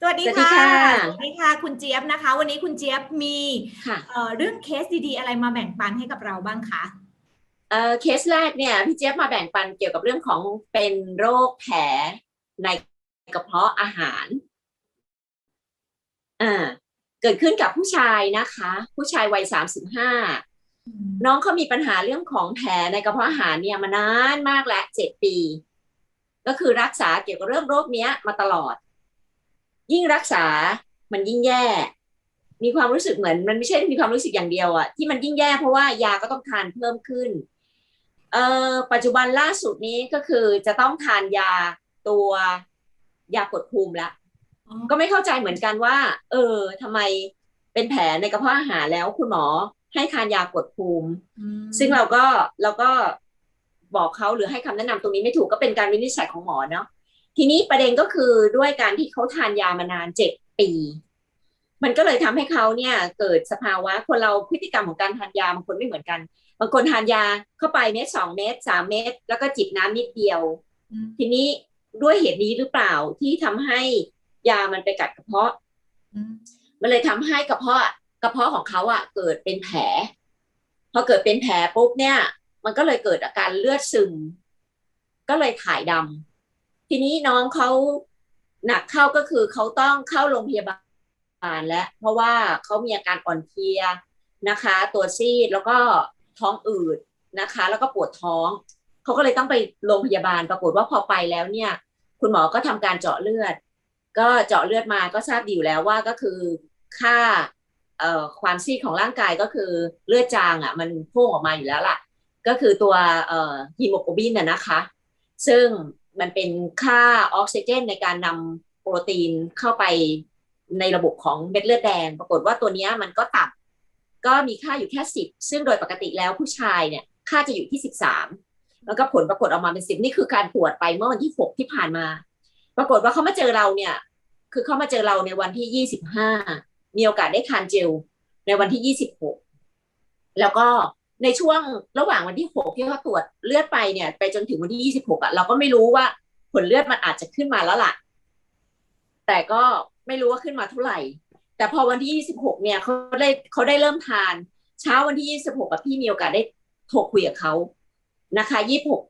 สวัสดีสวัสดีค่ะค่ะสวัสดีค่ะ คุณเจี๊ยบนะคะ วันนี้คุณเจี๊ยบมีค่ะเอ่อเรื่องเคสดีๆ อะไรมาแบ่งปันให้กับเราบ้างคะเอ่อเคสแรกเนี่ยพี่เจี๊ยบมาแบ่งปันเกี่ยวกับเรื่องของเป็นโรคแผลในกระเพาะอาหารอ่าเกิดขึ้นกับผู้ชายนะคะ ผู้ชายวัยสามสิบห้าน้องเขามีปัญหาเรื่องของแผลในกระเพาะอาหารเนี่ยมานานมากแล้วเจ็ดปี ก็คือรักษาเกี่ยวกับเรื่องโรคเนี้ยมาตลอด ยิ่งรักษามันยิ่งแย่ มีความรู้สึกเหมือนมันไม่ใช่มีความรู้สึกอย่างเดียวอะที่มันยิ่งแย่เพราะว่ายาก็ต้องทานเพิ่มขึ้นเอ่อปัจจุบันล่าสุดนี้ก็คือจะต้องทานยาตัวยากดภูมิแล้วอ๋อก็ไม่เข้าใจเหมือนกันว่า เออทำไมเป็นแผลในกระเพาะอาหารแล้วคุณหมอให้ทานยากดภูมิอืมซึ่งเราก็เราก็บอกเขาหรือให้คำแนะนำตรงนี้ไม่ถูกก็เป็นการวินิจฉัยของหมอเนาะ ทีนี้ประเด็นก็คือด้วยการที่เขาทานยามานานเจ็ดปี มันก็เลยทำให้เขาเนี่ยเกิดสภาวะคนเราพฤติกรรมของการทานยาบางคนไม่เหมือนกันบางคนทานยาเข้าไปเม็ดสองเม็ดสามเม็ดแล้วก็จิบน้ำนิดเดียว ทีนี้ด้วยเหตุนี้หรือเปล่าที่ทำให้ยามันไปกัดกระเพาะมมันเลยทำให้กระเพาะกระเพาะของเขาอะเกิดเป็นแผล พอเกิดเป็นแผลปุ๊บเนี่ย มันก็เลยเกิดอาการเลือดซึม ก็เลยถ่ายดำ ทีนี้น้องเขาหนักเข้าก็คือเขาต้องเข้าโรงพยาบาลแล้วเพราะว่าเขามีอาการอ่อนเพลียนะคะ ตัวซีดแล้วก็ท้องอืดนะคะ แล้วก็ปวดท้องเขาก็เลยต้องไปโรงพยาบาลปรากฏว่าพอไปแล้วเนี่ย คุณหมอก็ทำการเจาะเลือด ก็เจาะเลือดมาก็ทราบดีอยู่แล้วว่าก็คือค่าเอ่อความซีดของร่างกายก็คือเลือดจางอะ มันพุ่งออกมาอยู่แล้วล่ะ ก็คือตัวเอ่อฮีโมโกลบินน่ะนะคะ ซึ่ง มันเป็นค่าออกซิเจนในการนำโปรตีนเข้าไปในระบบของเม็ดเลือดแดง ปรากฏว่าตัวนี้มันก็ต่ำก็มีค่าอยู่แค่สิบซึ่งโดยปกติแล้วผู้ชายเนี่ยค่าจะอยู่ที่สิบสามแล้วก็ผลปรากฏออกมาเป็นสิบนี่คือการตรวจไปเมื่อวันที่หกที่ผ่านมา ปรากฏว่าเขามาเจอเราเนี่ย คือเขามาเจอเราในวันที่ยี่สิบห้ามีโอกาสได้ทานเจลในวันที่ยี่สิบหกแล้วก็ ในช่วงระหว่างวันที่หกที่เขาตรวจเลือดไปเนี่ย ไปจนถึงวันที่ยี่สิบหกอะเราก็ไม่รู้ว่าผลเลือดมันอาจจะขึ้นมาแล้วล่ะ แต่ก็ไม่รู้ว่าขึ้นมาเท่าไหร่ แต่พอวันที่ยี่สิบหกเนี่ยเขาได้เขาได้เริ่มทาน เช้าวันที่ยี่สิบหกกับพี่มีโอกาสได้โทรคุยกับเขานะคะยี่สิบหก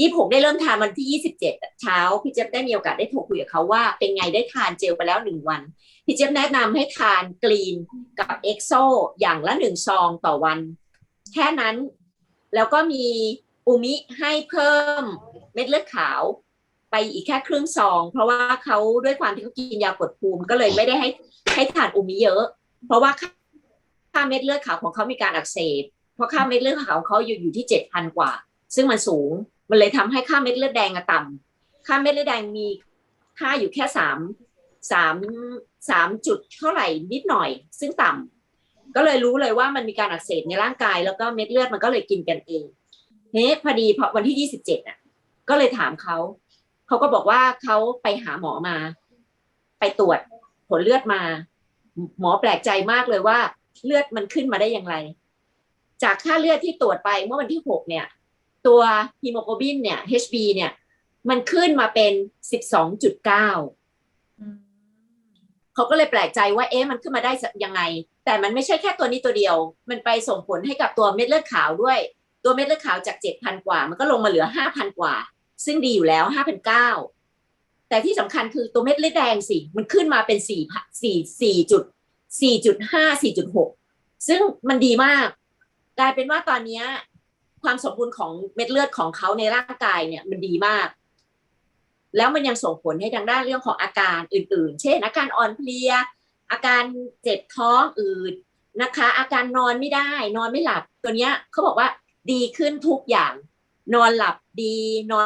ยี่สิบหกได้เริ่มทานวันที่ยี่สิบเจ็ดเช้าพี่เจี๊บได้มีโอกาสได้โทรคุยกับเขาว่า เป็นไงได้ทานเจลไปแล้วหนึ่งวัน พี่เจี๊บแนะนำให้ทานกรีนกับเอ็กโซอย่างละหนึ่งซองต่อวัน แค่นั้น แล้วก็มีอูมิให้เพิ่มเม็ดเลือดขาวไปอีกแค่ครึ่งซอง เพราะว่าเขาด้วยความที่เขากินยากดภูมิก็เลยไม่ได้ให้ให้ทานอูมิเยอะ เพราะว่าค่าค่าเม็ดเลือดขาวของเขามีการอักเสบเพราะค่าเม็ดเลือดขาวของเขาอยู่อยู่ที่เจ็ดพันกว่า ซึ่งมันสูงมันเลยทำให้ค่าเม็ดเลือดแดงต่ำค่าเม็ดเลือดแดงมีค่าอยู่แค่สามสามสามจุดเท่าไหร่นิดหน่อย ซึ่งต่ำ ก็เลยรู้เลยว่ามันมีการอักเสบในร่างกาย แล้วก็เม็ดเลือดมันก็เลยกินกันเองเฮ้พอดีพอวันที่ยี่สิบเจ็ดอะ ก็เลยถามเขาเขาก็บอกว่าเขาไปหาหมอมา ไปตรวจผลเลือดมา หมอแปลกใจมากเลยว่า เลือดมันขึ้นมาได้อย่างไร จากค่าเลือดที่ตรวจไปเมื่อวันที่หกเนี่ย ตัวฮีโมโกลบินเนี่ย HB เนี่ย มันขึ้นมาเป็นสิบสองจุดเก้า เขาก็เลยแปลกใจว่าเอ๊ะมันขึ้นมาได้ยังไง แต่มันไม่ใช่แค่ตัวนี้ตัวเดียว มันไปส่งผลให้กับตัวเม็ดเลือดขาวด้วย ตัวเม็ดเลือดขาวจากเจ็ดพันกว่า มันก็ลงมาเหลือห้าพันกว่า ซึ่งดีอยู่แล้วห้าพันเก้าแต่ที่สำคัญคือตัวเม็ดเลือดแดงสิมันขึ้นมาเป็นสี่สี่สี่จุดสี่จุดห้าสี่จุดหกซึ่งมันดีมากกลายเป็นว่าตอนนี้ความสมบูรณ์ของเม็ดเลือดของเขาในร่างกายเนี่ยมันดีมาก แล้วมันยังส่งผลให้ทางด้านเรื่องของอาการอื่นๆ เช่นอาการอ่อนเพลีย อาการเจ็บท้องอืดนะคะ อาการนอนไม่ได้นอนไม่หลับ ตัวเนี้ยเขาบอกว่าดีขึ้นทุกอย่าง นอนหลับดีนอ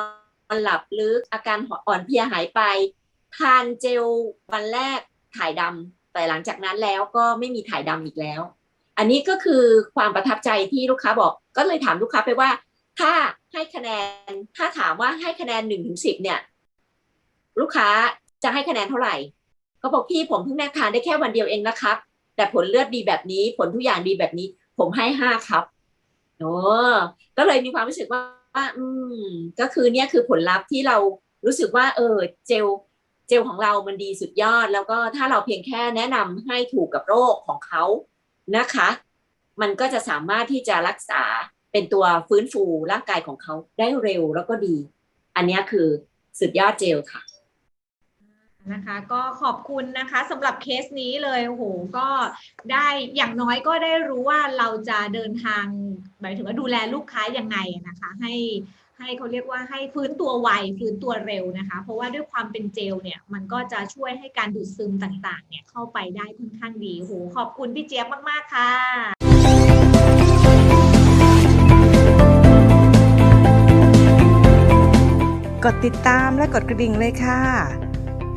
นหลับลึก อาการอ่อนเพลียหายไป ทานเจลวันแรกถ่ายดำแต่หลังจากนั้นแล้วก็ไม่มีถ่ายดำอีกแล้ว อันนี้ก็คือความประทับใจที่ลูกค้าบอก ก็เลยถามลูกค้าไปว่า ถ้าให้คะแนนถ้าถามว่าให้คะแนนหนึ่งถึงสิบเนี่ย ลูกค้าจะให้คะแนนเท่าไหร่ก็บอกพี่ผมเพิ่งแม่ทานได้แค่วันเดียวเองนะครับ แต่ผลเลือดดีแบบนี้ ผลทุกอย่างดีแบบนี้ ผมให้ห้าครับโอ้ก็เลยมีความรู้สึกว่าอืมก็คือเนี่ยคือผลลัพธ์ที่เรารู้สึกว่า เออเจลเจลของเรามันดีสุดยอด แล้วก็ถ้าเราเพียงแค่แนะนำให้ถูกกับโรคของเขานะคะ มันก็จะสามารถที่จะรักษาเป็นตัวฟื้นฟูร่างกายของเขาได้เร็วแล้วก็ดี อันนี้คือสุดยอดเจลค่ะ นะคะก็ขอบคุณนะคะสำหรับเคสนี้เลยโอ้โหก็ได้อย่างน้อยก็ได้รู้ว่าเราจะเดินทางหมายถึงว่าดูแลลูกค้ายังไงนะคะให้ให้เขาเรียกว่าให้ฟื้นตัวไวฟื้นตัวเร็วนะคะ เพราะว่าด้วยความเป็นเจลเนี่ยมันก็จะช่วยให้การดูดซึมต่างๆ เนี่ยเข้าไปได้ค่อนข้างดีโอ้โหขอบคุณพี่เจี๊ยบมากๆค่ะกดติดตามและกดกระดิ่งเลยค่ะ